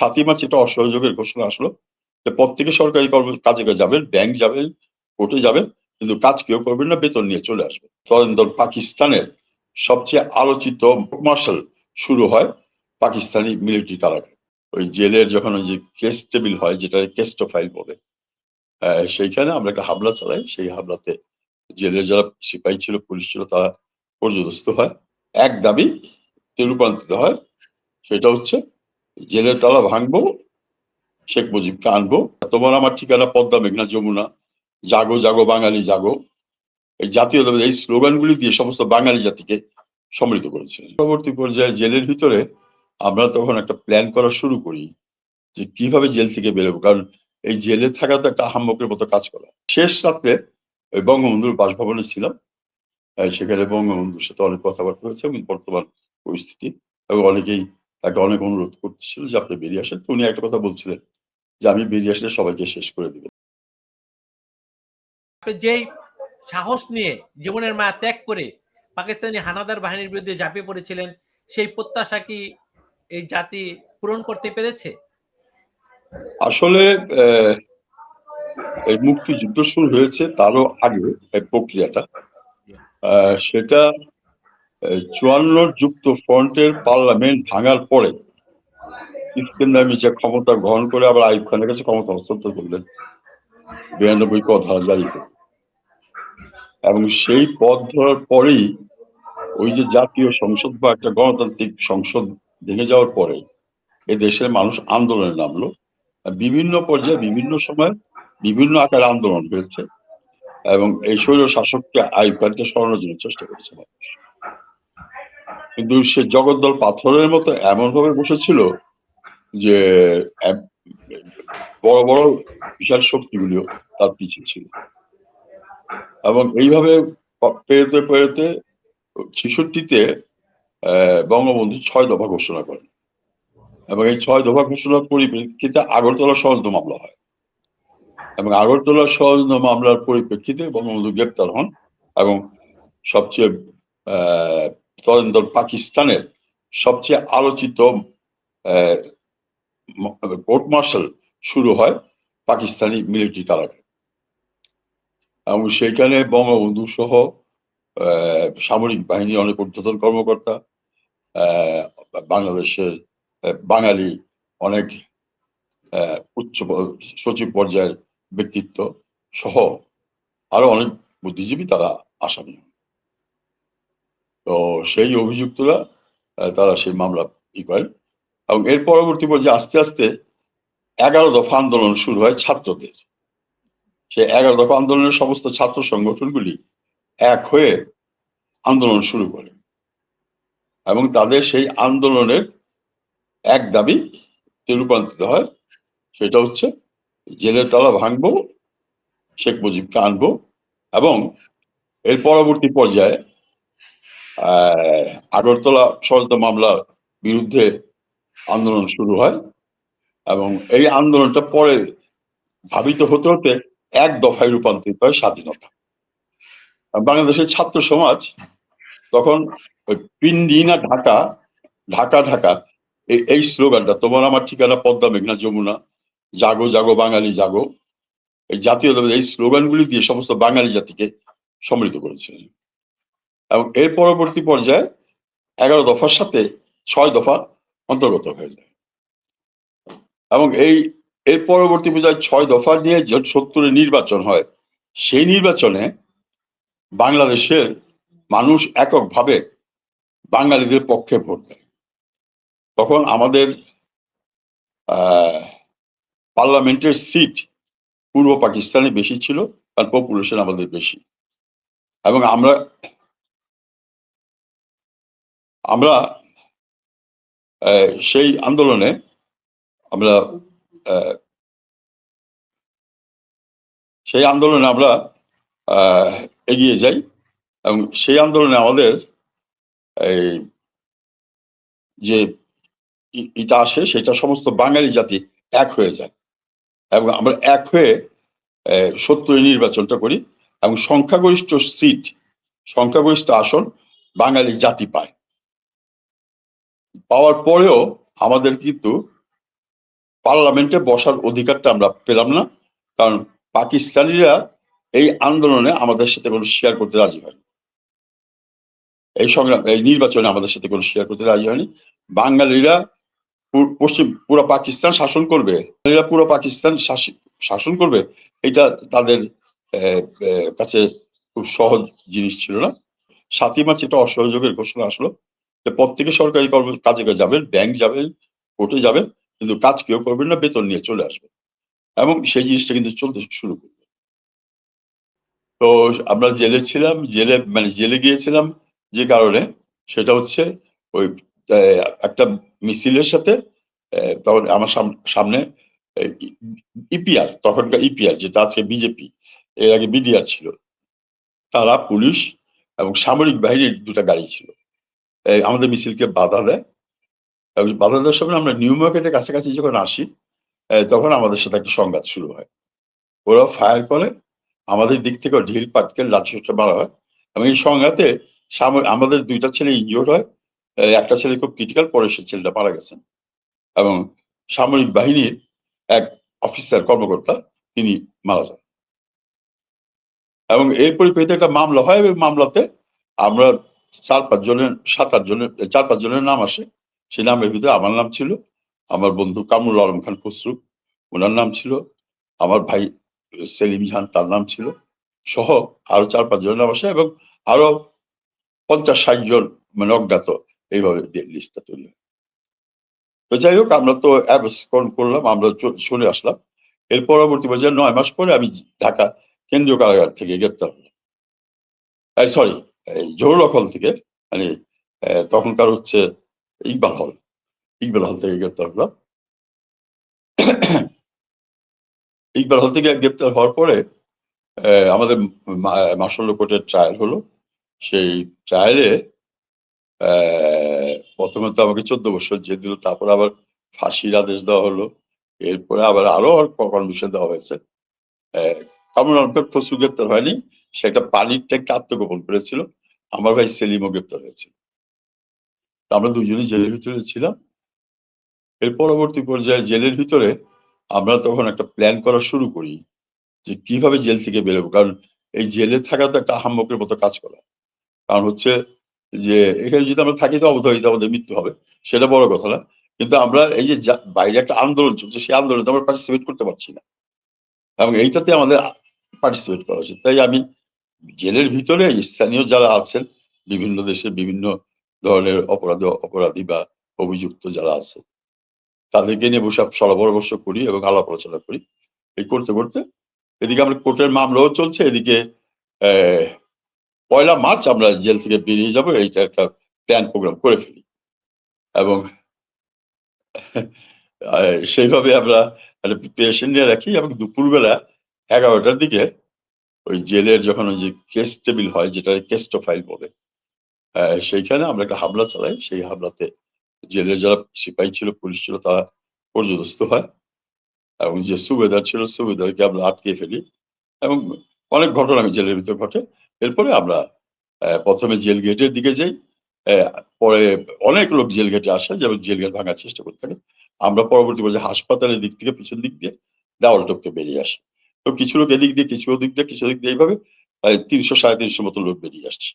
সাতই মার্চ এটা অসহযোগের ঘোষণা আসলো যে প্রত্যেকে সরকারি কর্ম কাজে যাবেন ব্যাংক যাবেন কোর্টে যাবেন, কিন্তু কাজ কেউ করবেন না, বেতন নিয়ে চলে আসবে দল পাকিস্তানের সবচেয়ে আলোচিত মার্শাল শুরু হয় পাকিস্তানি মিলিটারি কারাগার। ওই জেলের যখন ওই যে কেস টেবিল হয় যেটা কেস্ট ফাইল বলে সেইখানে আমরা একটা হামলা চালাই। সেই হামলাতে জেলের যারা সিপাহী ছিল, পুলিশ ছিল, তারা পর্যদস্ত হয়। এক দাবি রূপান্তরিত হয়, সেটা হচ্ছে জেলের তালা ভাঙবো, শেখ মুজিবকে আনব। তোমার আমার ঠিকানা পদ্মা মেঘনা যমুনা। জাগো জাগো, বাঙালি জাগো। এই জাতীয় এই স্লোগানগুলি দিয়ে সমস্ত বাঙালি জাতিকে সমৃদ্ধ করেছিলেন পরবর্তী পর্যায়ে জেলের ভিতরে আমরা তখন একটা প্ল্যান করা শুরু করি যে কীভাবে জেল থেকে বেরোবো। কারণ এই জেলে থাকা তো একটা আহাম্মকের মতো কাজ করা। শেষ রাত্রে ওই বঙ্গবন্ধুর বাসভবনে ছিলাম। সেখানে বঙ্গবন্ধুর সাথে অনেক কথাবার্তা হয়েছে এবং বর্তমান পরিস্থিতি এবং অনেকেই তাকে অনেক অনুরোধ করতেছিল যে আপনি বেরিয়ে আসেন। তো উনি একটা কথা বলছিলেন যে আমি বেরিয়ে আসলে সবাইকে শেষ করে দিবে। যেই সাহস নিয়ে জীবনের মায়া ত্যাগ করে পাকিস্তানি হানাদার বাহিনীর বিরুদ্ধে ঝাঁপিয়ে পড়েছিলেন সেই প্রত্যাশা কি এই জাতি পূরণ করতে পেরেছে? আসলে এই মুক্তিযুদ্ধ শুরু হয়েছে তারও আগে এই প্রক্রিয়াটা। সেটা চুয়ান্ন যুক্ত ফ্রন্টের পার্লামেন্ট ভাঙার পরে ইস্কেন্দার মির্জা ক্ষমতা গ্রহণ করে আবার আইব খানের কাছে ক্ষমতা হস্তান্তর করলেন। বিরানব্বই পদ জারি করে এবং সেই পদ ধরার পরেই ওই যে জাতীয় সংসদ বা একটা গণতান্ত্রিক সংসদ ভেঙে যাওয়ার পরে এ দেশের মানুষ আন্দোলনে নামলো। বিভিন্ন পর্যায়ে, বিভিন্ন সময় বিভিন্ন আকারে আন্দোলন হয়েছে। এবং এই শৈল শাসককে আইব খানকে সরানোর জন্য চেষ্টা করেছে মানুষ। কিন্তু সে জগদ্দল পাথরের মতো এমন ভাবে বসেছিল যে বড় বড় বিশাল শক্তিগুলিও তার পিছিয়ে ছিল। এবং এইভাবে পেরোতে পেরোতে ছেষট্টিতে বঙ্গবন্ধু ছয় দফা ঘোষণা করেন। এবং এই ছয় দফা ঘোষণার পরিপ্রেক্ষিতে আগরতলা ষড়যন্ত্র মামলা হয়। এবং আগরতলা সহজ মামলার পরিপ্রেক্ষিতে বঙ্গবন্ধু গ্রেপ্তার হন এবং সবচেয়ে আহ, তদন্তর পাকিস্তানের সবচেয়ে আলোচিত কোর্ট মার্শাল শুরু হয় পাকিস্তানি মিলিটারি কারাগার এবং সেখানে বঙ্গবন্ধু সহ সামরিক বাহিনী অনেক ঊর্ধ্বতন কর্মকর্তা বাংলাদেশের বাঙালি অনেক উচ্চ সচিব পর্যায়ের ব্যক্তিত্ব সহ আরও অনেক বুদ্ধিজীবী তারা আসামি। তো সেই অভিযুক্তরা তারা সেই মামলা ই করেন এবং এর পরবর্তী পর্যায়ে আস্তে আস্তে এগারো দফা আন্দোলন শুরু হয় ছাত্রদের। সেই এগারো দফা আন্দোলনের সমস্ত ছাত্র সংগঠনগুলি এক হয়ে আন্দোলন শুরু করে এবং তাদের সেই আন্দোলনের এক দাবি রূপান্তরিত হয়, সেটা হচ্ছে জেলের তালা ভাঙবো, শেখ মুজিবকে আনব এবং এর পরবর্তী পর্যায়ে আগরতলা ষড়যন্ত্র মামলার বিরুদ্ধে আন্দোলন শুরু হয় এবং এই আন্দোলনটা পরে ভাবিত হতে হতে এক দফায় রূপান্তরিত হয় স্বাধীনতা। বাংলাদেশের ছাত্র সমাজ তখন ওই পিন্ডি না ঢাকা ঢাকা ঢাকা, এই এই স্লোগানটা, তোমার আমার ঠিকানা পদ্মা মেঘনা যমুনা, জাগো জাগো, বাঙালি জাগো। এই জাতীয় এই স্লোগানগুলি দিয়ে সমস্ত বাঙালি জাতিকে সমৃদ্ধ করেছিলেন এবং এর পরবর্তী পর্যায়ে এগারো দফার সাথে ছয় দফা অন্তর্গত হয়ে যায়। এবং এই, এর পরবর্তী পর্যায়ে ছয় দফা নিয়ে সত্তরের নির্বাচন হয়, সেই নির্বাচনে বাংলাদেশের মানুষ এককভাবে বাঙালিদের পক্ষে ভোট দেয়। তখন আমাদের পার্লামেন্টের সিট পূর্ব পাকিস্তানে বেশি ছিল আর পপুলেশন আমাদের বেশি। এবং আমরা আমরা সেই আন্দোলনে আমরা সেই আন্দোলনে আমরা এগিয়ে যাই এবং সেই আন্দোলনে আমাদের, এই যে এটা আসে সেটা সমস্ত বাঙালি জাতি এক হয়ে যায় এবং আমরা এক হয়ে সত্তর নির্বাচনটা করি এবং সংখ্যাগরিষ্ঠ সিট, সংখ্যাগরিষ্ঠ আসন বাঙালি জাতি পায়। পাওয়ার পরেও আমাদের কিন্তু পার্লামেন্টে বসার অধিকারটা আমরা পেলাম না। কারণ পাকিস্তানিরা এই আন্দোলনে আমাদের সাথে কোনো শেয়ার করতে রাজি হয়নি। এই সংগ্রাম, এই নির্বাচনে আমাদের সাথে কোনো শেয়ার করতে রাজি হয়নি। বাঙালিরা পশ্চিম, পুরো পাকিস্তান শাসন করবে। বাঙালিরা পুরো পাকিস্তান শাসি- শাসন করবে, এটা তাদের কাছে খুব সহজ জিনিস ছিল না। সাতই মার্চ একটা অসহযোগের ঘোষণা আসলো। প্রত্যেকে সরকারি কর্ম কাজে যাবেন ব্যাংক যাবেন কোর্টে যাবেন, কিন্তু কাজ কেউ করবেন না, বেতন নিয়ে চলে আসবেন। এবং সেই জিনিসটা কিন্তু চলতে শুরু করবে। তো আমরা জেলে ছিলাম, জেলে মানে জেলে গিয়েছিলাম যে কারণে সেটা হচ্ছে ওই একটা মিছিলের সাথে তখন আমার সাম- সামনে ইপিআর, তখনকার ইপিআর, যেটা আজকে বিজেপি, এর আগে বিডিআর ছিল। তারা পুলিশ এবং সামরিক বাহিনীর দুটা গাড়ি ছিল। আমাদের মিছিলকে বাধা দেয়। বাধা দেওয়ার সময় আমরা নিউ মার্কেটের কাছাকাছি যখন আসি তখন আমাদের সাথে একটা সংঘাত শুরু হয়। ওরা ফায়ার করে, আমাদের দিক থেকে ঢিল পাটকেল লাঠিসোঁটা মারা হয়। এবং এই সংঘাতে আমাদের দুইটা ছেলে ইনজিওর্ড হয়। একটা ছেলে খুব ক্রিটিক্যাল পরে সে ছেলেটা মারা গেছেন। এবং সামরিক বাহিনীর এক অফিসার কর্মকর্তা, তিনি মারা যান। এবং এর পরিপ্রেক্ষিতে একটা মামলা হয় এবং মামলাতে আমরা চার পাঁচ জনের, সাত আট জনের, চার পাঁচ জনের নাম আসে। সেই নামের ভিতরে আমার নাম ছিল। আমার বন্ধু কামরুল আলম খান খসরু, ওনার নাম ছিল। আমার ভাই সেলিম জাহান তার নাম ছিল। সহ আরও চার পাঁচ জনের নাম আসে এবং আরও পঞ্চাশ ষাট জন মানে অজ্ঞাত এইভাবে লিস্টটা তৈরি তো যাই হোক, আমরা তো অ্যাবস্কন করলাম, আমরা চলে আসলাম। এর পরবর্তী পর্যায়ে নয় মাস পরে আমি ঢাকা কেন্দ্রীয় কারাগার থেকে গ্রেপ্তার হলাম। সরি জহুরুল হল থেকে মানে তখনকার হচ্ছে ইকবাল হল। ইকবাল হল থেকে গ্রেপ্তার হলাম ইকবাল হল থেকে গ্রেপ্তার হওয়ার পরে আমাদের মার্শাল কোর্টের ট্রায়াল হলো। সেই ট্রায়ালে প্রথমে তো আমাকে চোদ্দ বছর জেল দিল, তারপর আবার ফাঁসির আদেশ দেওয়া হলো। এরপরে আবার আরও কনভিকশন দেওয়া হয়েছে। কামরুল আলমের প্রচুর গ্রেপ্তার হয়নি সে একটা পানির ট্যাঙ্কে আত্মগোপন করেছিল। আমার ভাই সেলিমও গ্রেপ্তার হয়েছিল আমরা দুজনেই জেলের ভিতরে ছিলাম। এর পরবর্তী পর্যায়ে জেলের ভিতরে আমরা তখন একটা প্ল্যান করা শুরু করি যে কীভাবে জেল থেকে বেরোবো। কারণ এই জেলে থাকা তো একটা হাম্মকের মতো কাজ করা। কারণ হচ্ছে যে এখানে যদি আমরা থাকি তো অবধারিত আমাদের মৃত্যু হবে। সেটা বড় কথা না। কিন্তু আমরা এই যে বাইরে একটা আন্দোলন চলছে, সেই আন্দোলনে আমরা পার্টিসিপেট করতে পারছি না। এবং এইটাতে আমাদের পার্টিসিপেট করা উচিত। তাই আমি জেলের ভিতরে স্থানীয় যারা আছেন, বিভিন্ন দেশে বিভিন্ন ধরনের অপরাধ, অপরাধী বা অভিযুক্ত যারা আছে, তাদেরকে নিয়ে বসে সলা করি এবং আলাপ আলোচনা করি। এই করতে করতে এদিকে আমরা কোর্টের মামলাও চলছে, এদিকে পয়লা মার্চ আমরা জেল থেকে বেরিয়ে যাব, এইটা একটা প্ল্যান প্রোগ্রাম করে ফেলি। এবং সেইভাবে আমরা প্রিপারেশন নিয়ে রাখি এবং দুপুরবেলা এগারোটার দিকে ওই জেলের যখন ওই যে কেস টেবিল হয় যেটা কেস্ট ফাইল বলে সেইখানে আমরা একটা হামলা চালাই। সেই হামলাতে জেলের যারা সিপাহী ছিল, পুলিশ ছিল, তারা পর্যদস্ত হয় এবং যে সুবেদার ছিল, সুবেদারকে আমরা আটকে ফেলি এবং অনেক ঘটনা আমি জেলের ভিতরে ঘটে। এরপরে আমরা প্রথমে জেল গেটের দিকে যাই পরে অনেক লোক জেল গেটে আসে, যেমন জেল গেট ভাঙার চেষ্টা করতে থাকে। আমরা পরবর্তী পর্যায়ে হাসপাতালের দিক থেকে পিছন দিক দিয়ে দেওয়াল টপকে বেরিয়ে আসি। তো কিছু লোক এদিক দিয়ে, কিছু ওদিক দিয়ে, কিছু দিক দিয়ে এইভাবে প্রায় তিনশো, সাড়ে তিনশো মতো লোক বেরিয়ে আসছে।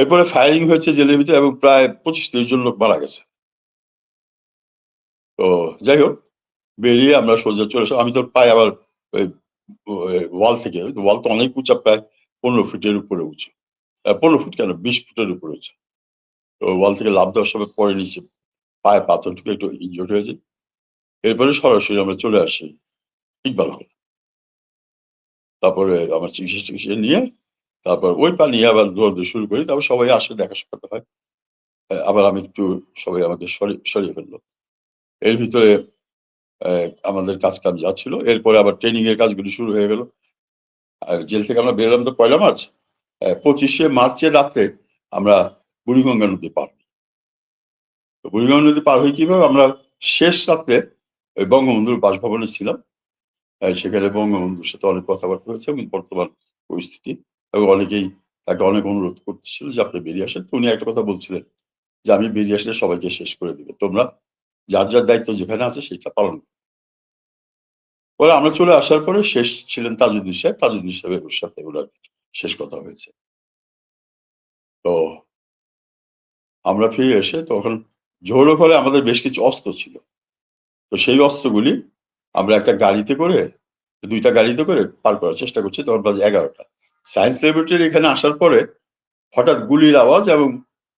এরপরে ফায়ারিং হয়েছে জেলের ভিতরে এবং প্রায় পঁচিশ, তিরিশ জন লোক মারা গেছে। তো যাই হোক, বেরিয়ে আমরা সোজা চলে আমি তো পাই আবার ওয়াল থেকে ওয়াল তো অনেক উঁচা, প্রায় পনেরো ফুটের উপরে উঁচু। পনেরো ফুট কেন? বিশ ফুটের উপরে উঁচু। তো ওয়াল থেকে লাভ দেওয়ার সময় পরে নিচে পায়ে পাথর ঢুকে একটু ইনজোর্ড হয়েছে। এরপরে সরাসরি আমরা চলে আসি ইকবাল হল। তারপরে আমার চিকিৎসা চিকিৎসা নিয়ে তারপর ওই পা নিয়ে আবার দৌড়াতে শুরু করি, তারপর সবাই আসে দেখা সাক্ষাৎ হয় আবার আমি একটু সবাই আমাকে সরি সরিয়ে ফেলল। এর ভিতরে আমাদের কাজ কাম যা ছিল, এরপরে আবার ট্রেনিং এর কাজগুলি শুরু হয়ে গেল। আর জেল থেকে আমরা বেরোলাম তো পয়লা মার্চ পঁচিশে মার্চের রাতে আমরা বুড়িগঙ্গা নদী পার। তো বুড়িগঙ্গা নদী পার হই কীভাবে আমরা শেষ রাত্রে ওই বঙ্গবন্ধুর বাসভবনে ছিলাম সেখানে বঙ্গবন্ধুর সাথে অনেক কথাবার্তা হয়েছে, এবং বর্তমান পরিস্থিতি। এবং অনেকেই তাকে অনেক অনুরোধ করতেছিল যে আপনি বেরিয়ে আসেন। তো উনি একটা কথা বলছিলেন যে, আমি বেরিয়ে আসলে সবাইকে শেষ করে দিবে। তোমরা যার যার দায়িত্ব যেখানে আছে সেটা পালন। পরে আমরা চলে আসার পরে শেষ ছিলেন তাজুদ্দিন সাহেব। তাজুদ্দিন সাহেবের সাথে ওনার শেষ কথা হয়েছে। তো আমরা ফিরে এসে তখন জোহরের ফলে আমাদের বেশ কিছু অস্ত্র ছিল। তো সেই অস্ত্রগুলি আমরা একটা গাড়িতে করে, দুইটা গাড়িতে করে পার করার চেষ্টা করছি তখন বাজে এগারোটা। সায়েন্স ল্যাবরেটরি এখানে আসার পরে হঠাৎ গুলির আওয়াজ এবং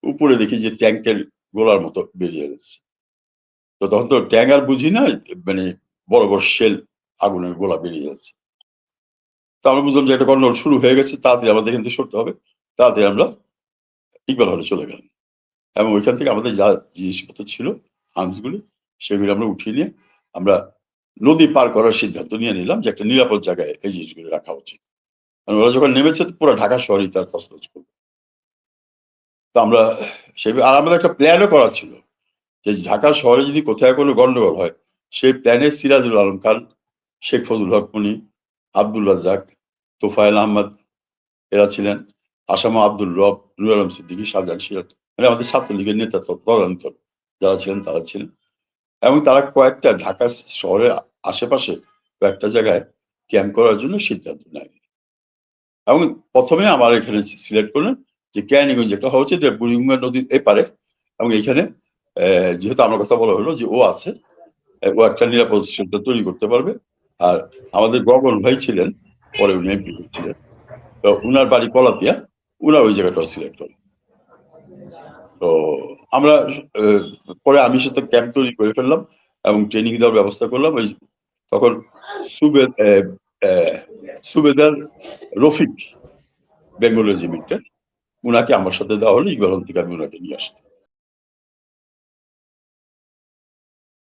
উপরে দেখি যে ট্যাঙ্কের গোলার মতো বেরিয়ে গেছে। তো তখন তো ট্যাঙ্ক আর বুঝি না মানে বড় বড় শেল আগুনের গোলা বেরিয়ে যাচ্ছে তো আমরা বুঝলাম যে একটা গন্ডগোল শুরু হয়ে গেছে, তাড়াতাড়ি আমাদের এখান থেকে সরতে হবে, তাড়াতাড়ি আমরা ইকবাল হলে চলে গেলাম। এবং ওইখান থেকে আমাদের যা জিনিসপত্র ছিল আর্মসগুলি সেগুলি আমরা উঠিয়ে নিয়ে আমরা নদী পার করার সিদ্ধান্ত নিয়ে নিলাম যে একটা নিরাপদ জায়গায় এই জিনিসগুলি রাখা উচিত। কারণ ওরা যখন নেমেছে, পুরো ঢাকা শহরই তার তসতস করবে। তো আমরা সে আর আমাদের একটা প্ল্যানও করা ছিল যে ঢাকা শহরে যদি কোথায় কোনো গন্ডগোল হয়, সেই প্ল্যানে সিরাজুল আলম খান, শেখ ফজল হক মনি আব্দুল রাজ্জাক, তোফায়েল আহমদ এরা ছিলেন, আসামা আব্দুল রব নুর আলম সিদ্দিকী, শাহজাহান সিরাজ মানে আমাদের ছাত্রলীগের নেতা তদানীন্তন যারা ছিলেন তারা ছিলেন। এবং তারা কয়েকটা ঢাকা শহরের আশেপাশে কয়েকটা জায়গায় ক্যাম্প করার জন্য সিদ্ধান্ত নেয়। এবং প্রথমে আমার এখানে সিলেক্ট করলেন যে ক্যানিগঞ্জ একটা হচ্ছে যে বুড়িগঙ্গা নদীর এপারে এবং এখানে যেহেতু আমার কথা বলা হলো যে ও আছে ও একটা নিরাপদ শেল্টার তৈরি করতে পারবে। আর আমাদের গগন ভাই ছিলেন, পরে উনি এমপি ছিলেন তো উনার বাড়ি কলাপিয়া উনার ওই জায়গাটাও সিলেক্ট করেন। তো আমরা পরে আমি সাথে ক্যাম্প তৈরি করে ফেললাম এবং ট্রেনিং দেওয়ার ব্যবস্থা করলাম। ওই তখন সুবেদার রফিক, বেঙ্গল রেজিমেন্টের উনাকে আমার সাথে দেওয়া হলো, ইকবাল থেকে আমি ওনাকে নিয়ে আসতাম